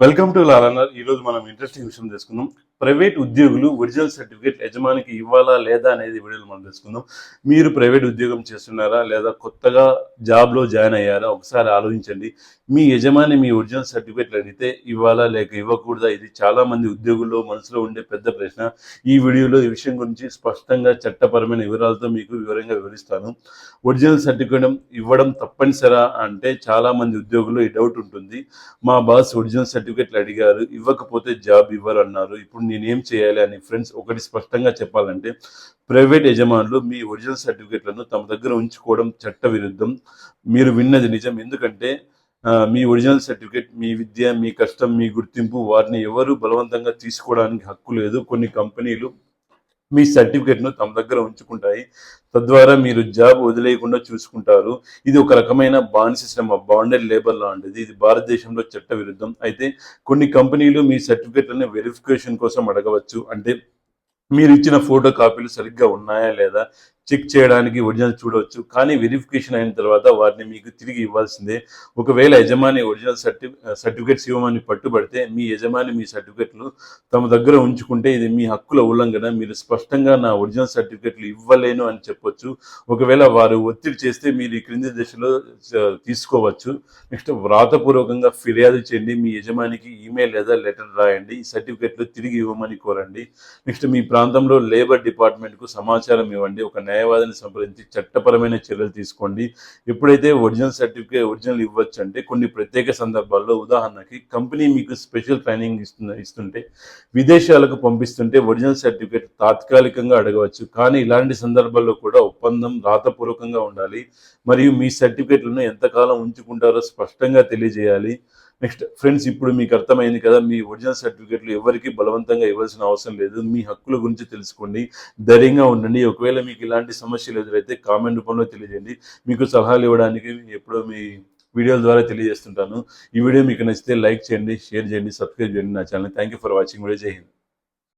Welcome to లాలన్నర్ ఈ రోజు మనం ఇంట్రెస్టింగ్ విషయం తెలుసుకుందాం. ప్రైవేట్ ఉద్యోగులు ఒరిజినల్ సర్టిఫికేట్ యజమానికి ఇవ్వాలా లేదా అనేది వీడియోలు వీడియోలో మనం తెలుసుకుందాం. మీరు ప్రైవేట్ ఉద్యోగం చేస్తున్నారా లేదా కొత్తగా జాబ్లో జాయిన్ అయ్యారా? ఒకసారి ఆలోచించండి. మీ యజమాని మీ ఒరిజినల్ సర్టిఫికేట్లు అడిగితే ఇవ్వాలా లేక ఇవ్వకూడదా? ఇది చాలామంది ఉద్యోగుల్లో మనసులో ఉండే పెద్ద ప్రశ్న. ఈ వీడియోలో ఈ విషయం గురించి స్పష్టంగా చట్టపరమైన వివరాలతో మీకు వివరంగా వివరిస్తాను. ఒరిజినల్ సర్టిఫికేట్ ఇవ్వడం తప్పనిసరా అంటే చాలా మంది ఉద్యోగుల్లో ఈ డౌట్ ఉంటుంది. మా బాస్ ఒరిజినల్ సర్టిఫికేట్లు అడిగారు. ఇవ్వకపోతే జాబ్ ఇవ్వరు అన్నారు ఇప్పుడు నేనేం చేయాలి అని ఫ్రెండ్స్ ఒకటి స్పష్టంగా చెప్పాలంటే ప్రైవేట్ యజమానులు మీ ఒరిజినల్ సర్టిఫికేట్లను తమ దగ్గర ఉంచుకోవడం చట్ట విరుద్ధం మీరు విన్నది నిజం. ఎందుకంటే మీ ఒరిజినల్ సర్టిఫికేట్ మీ విద్య మీ కష్టం మీ గుర్తింపు వారిని ఎవరు బలవంతంగా తీసుకోవడానికి హక్కు లేదు. కొన్ని కంపెనీలు మీ సర్టిఫికేట్ను తమ దగ్గర ఉంచుకుంటాయి. తద్వారా మీరు జాబ్ వదిలేయకుండా చూసుకుంటారు. ఇది ఒక రకమైన బానిస శ్రమ బాండెడ్ లేబర్ లాంటిది. ఇది భారతదేశంలో చట్ట విరుద్ధం అయితే కొన్ని కంపెనీలు మీ సర్టిఫికేట్లను వెరిఫికేషన్ కోసం అడగవచ్చు. అంటే మీరు ఇచ్చిన ఫోటో కాపీలు సరిగ్గా ఉన్నాయా లేదా? చెక్ చేయడానికి ఒరిజినల్ చూడవచ్చు కానీ వెరిఫికేషన్ అయిన తర్వాత వారిని మీకు తిరిగి ఇవ్వాల్సిందే. ఒకవేళ యజమాని ఒరిజినల్ సర్టి సర్టిఫికేట్స్ ఇవ్వమని పట్టుబడితే మీ యజమాని మీ సర్టిఫికేట్లు తమ దగ్గర ఉంచుకుంటే ఇది మీ హక్కుల ఉల్లంఘన. మీరు స్పష్టంగా నా ఒరిజినల్ సర్టిఫికేట్లు ఇవ్వలేను అని చెప్పొచ్చు. ఒకవేళ వారు ఒత్తిడి చేస్తే మీరు ఈ క్రింది దశలో తీసుకోవచ్చు. నెక్స్ట్ వ్రాతపూర్వకంగా ఫిర్యాదు చేయండి. మీ యజమానికి ఈమెయిల్ లేదా లెటర్ రాయండి. ఈ సర్టిఫికేట్లు తిరిగి ఇవ్వమని కోరండి. నెక్స్ట్ మీ ప్రాంతంలో లేబర్ డిపార్ట్మెంట్కు సమాచారం ఇవ్వండి. ఒక న్యాయవాదిని సంప్రదించి చట్టపరమైన చర్యలు తీసుకోండి. ఎప్పుడైతే ఒరిజినల్ సర్టిఫికేట్ ఒరిజినల్ ఇవ్వచ్చు అంటే కొన్ని ప్రత్యేక సందర్భాల్లో ఉదాహరణకి కంపెనీ మీకు స్పెషల్ ట్రైనింగ్ ఇస్తున్న ఇస్తుంటే విదేశాలకు పంపిస్తుంటే ఒరిజినల్ సర్టిఫికేట్ తాత్కాలికంగా అడగవచ్చు. కానీ ఇలాంటి సందర్భాల్లో కూడా ఒప్పందం రాతపూర్వకంగా ఉండాలి. మరియు మీ సర్టిఫికేట్లను ఎంతకాలం ఉంచుకుంటారో స్పష్టంగా తెలియజేయాలి. నెక్స్ట్ ఫ్రెండ్స్ ఇప్పుడు మీకు అర్థమైంది కదా మీ ఒరిజినల్ సర్టిఫికేట్లు ఎవరికి బలవంతంగా ఇవ్వాల్సిన అవసరం లేదు. మీ హక్కుల గురించి తెలుసుకోండి. ధైర్యంగా ఉండండి. ఒకవేళ మీకు ఇలాంటి సమస్యలు ఎదురైతే కామెంట్ రూపంలో తెలియజేయండి. మీకు సలహాలు ఇవ్వడానికి ఎప్పుడో మీ వీడియోల ద్వారా తెలియజేస్తుంటాను. ఈ వీడియో మీకు నచ్చితే లైక్ చేయండి షేర్ చేయండి సబ్స్క్రైబ్ చేయండి నా channel thank you for watching. Video జై హింద్.